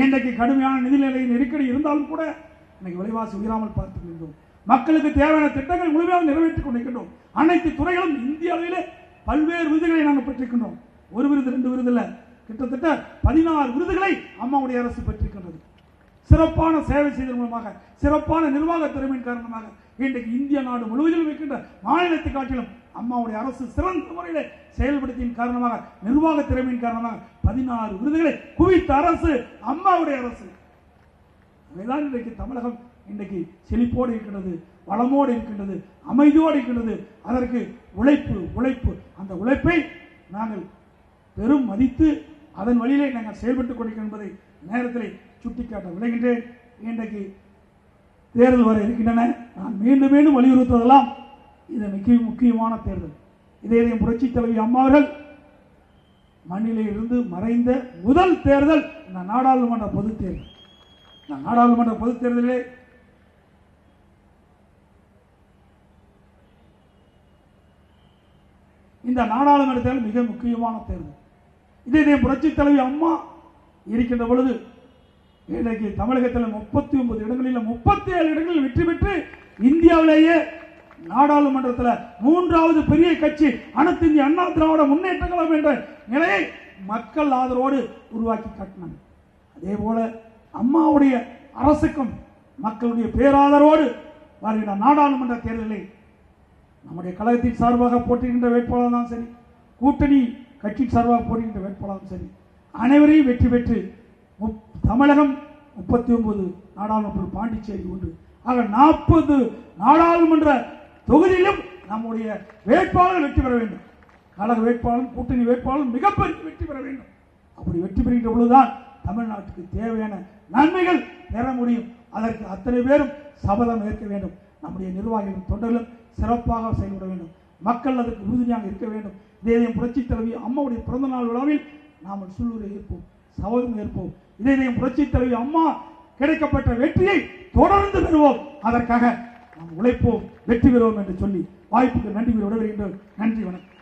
இன்றைக்கு கடுமையான நிதிநிலை நெருக்கடி இருந்தாலும் கூட இன்னைக்கு விலைவாசி உயராமல் பார்த்துக் கொள்கின்றோம் மக்களுக்கு தேவையான திட்டங்கள் முழுமையாக நிறைவேற்றிக் கொண்டிருக்கின்றோம். அனைத்து துறைகளும் இந்திய அளவிலே பல்வேறு விருதுகளை நாங்கள் பெற்றிருக்கின்றோம். ஒரு விருது ரெண்டு விருது இல்லை. கிட்டத்தட்ட பதினாறு விருதுகளை அம்மாவுடைய அரசு பெற்று சிறப்பான சேவை செய்ததன் மூலமாக சிறப்பான நிர்வாக திறமையின் காரணமாக இன்றைக்கு இந்திய நாடு முழுவதிலும் இருக்கின்ற மாநிலத்தை காட்டிலும் அம்மாவுடைய அரசு சிறந்த முறையிலே செயல்படுத்தியின் காரணமாக நிர்வாக திறமையின் காரணமாக பதினாறு விருதுகளை குவித்த அரசு அம்மாவுடைய அரசு. அதுதான் இன்றைக்கு தமிழகம் இன்றைக்கு செழிப்போடு இருக்கின்றது வளமோடு இருக்கின்றது அமைதியோடு இருக்கின்றது. அதற்கு உழைப்பு உழைப்பு. அந்த உழைப்பை நாங்கள் பெரும் மதித்து அதன் வழியிலே நாங்கள் செயல்பட்டுக் கொண்டிருக்கிறோம் என்பதை நேரத்தில் சுட்டிக்காட்ட விளைகின்றேன் இன்றைக்கு தேர்தல் வர இருக்கின்றன. நான் மீண்டும் மீண்டும் வலியுறுத்துவதெல்லாம் இது மிக முக்கியமான தேர்தல். இதே இதயம் புரட்சி தலைவி அம்மா அவர்கள் மண்ணிலே இருந்து மறைந்த முதல் தேர்தல் இந்த நாடாளுமன்ற பொதுத் தேர்தல். இந்த நாடாளுமன்ற பொதுத் தேர்தலிலே இந்த நாடாளுமன்ற தேர்தல் மிக முக்கியமான தேர்தல். இதே இதயம் புரட்சி தலைவி அம்மா இருக்கின்ற பொழுது இன்றைக்கு தமிழகத்தில் முப்பத்தி ஒன்பது இடங்களில் முப்பத்தி ஏழு இடங்களில் வெற்றி பெற்று இந்தியாவிலேயே நாடாளுமன்றத்தில் மூன்றாவது பெரிய கட்சி அனைத்து இந்திய அண்ணா திராவிட முன்னேற்ற கழகம் என்ற நிலையை மக்கள் ஆதரவோடு உருவாக்கி காட்டினாங்க. அதே போல அம்மாவுடைய அரசுக்கும் மக்களுடைய பேராதரவோடு வருகிற நாடாளுமன்ற தேர்தலில் நம்முடைய கழகத்தின் சார்பாக போட்டியிடுகின்ற வேட்பாளர் தான் சரி. கூட்டணி கட்சி சார்பாக போடுகின்ற வேட்பாளரும் சரி. அனைவரையும் வெற்றி பெற்று முப்- தமிழகம் முப்பத்தி ஒன்பது நாடாளுமன்ற பாண்டிச்சேரி ஒன்று. ஆக நாற்பது நாடாளுமன்ற தொகுதியிலும் நம்முடைய வேட்பாளர் வெற்றி பெற வேண்டும். கழக வேட்பாளர் கூட்டணி வேட்பாளரும் மிகப்பெரிய வெற்றி பெற வேண்டும். அப்படி வெற்றி பெறுகின்ற பொழுதுதான் தமிழ்நாட்டுக்கு தேவையான நன்மைகள் பெற முடியும். அதற்கு அத்தனை பேரும் சபதம் ஏற்க வேண்டும். நம்முடைய நிர்வாகிகளும் தொண்டர்களும் சிறப்பாக செயல்பட வேண்டும். மக்கள் அதற்கு உறுதுணையாக இருக்க வேண்டும். இதயம் புரட்சி தலைவி அம்மாவுடைய பிறந்த நாள் விழாவில் நாம் சூழ்நிலை ஏற்போம் சபதம் ஏற்போம். இதயம் புரட்சி தலைவி அம்மா கிடைக்கப்பட்ட வெற்றியை தொடர்ந்து பெறுவோம். அதற்காக நாம் உழைப்போம் வெற்றி பெறுவோம் என்று சொல்லி வாய்ப்புக்கு நன்றி விட விடைபெறுகின்றோம். நன்றி வணக்கம்.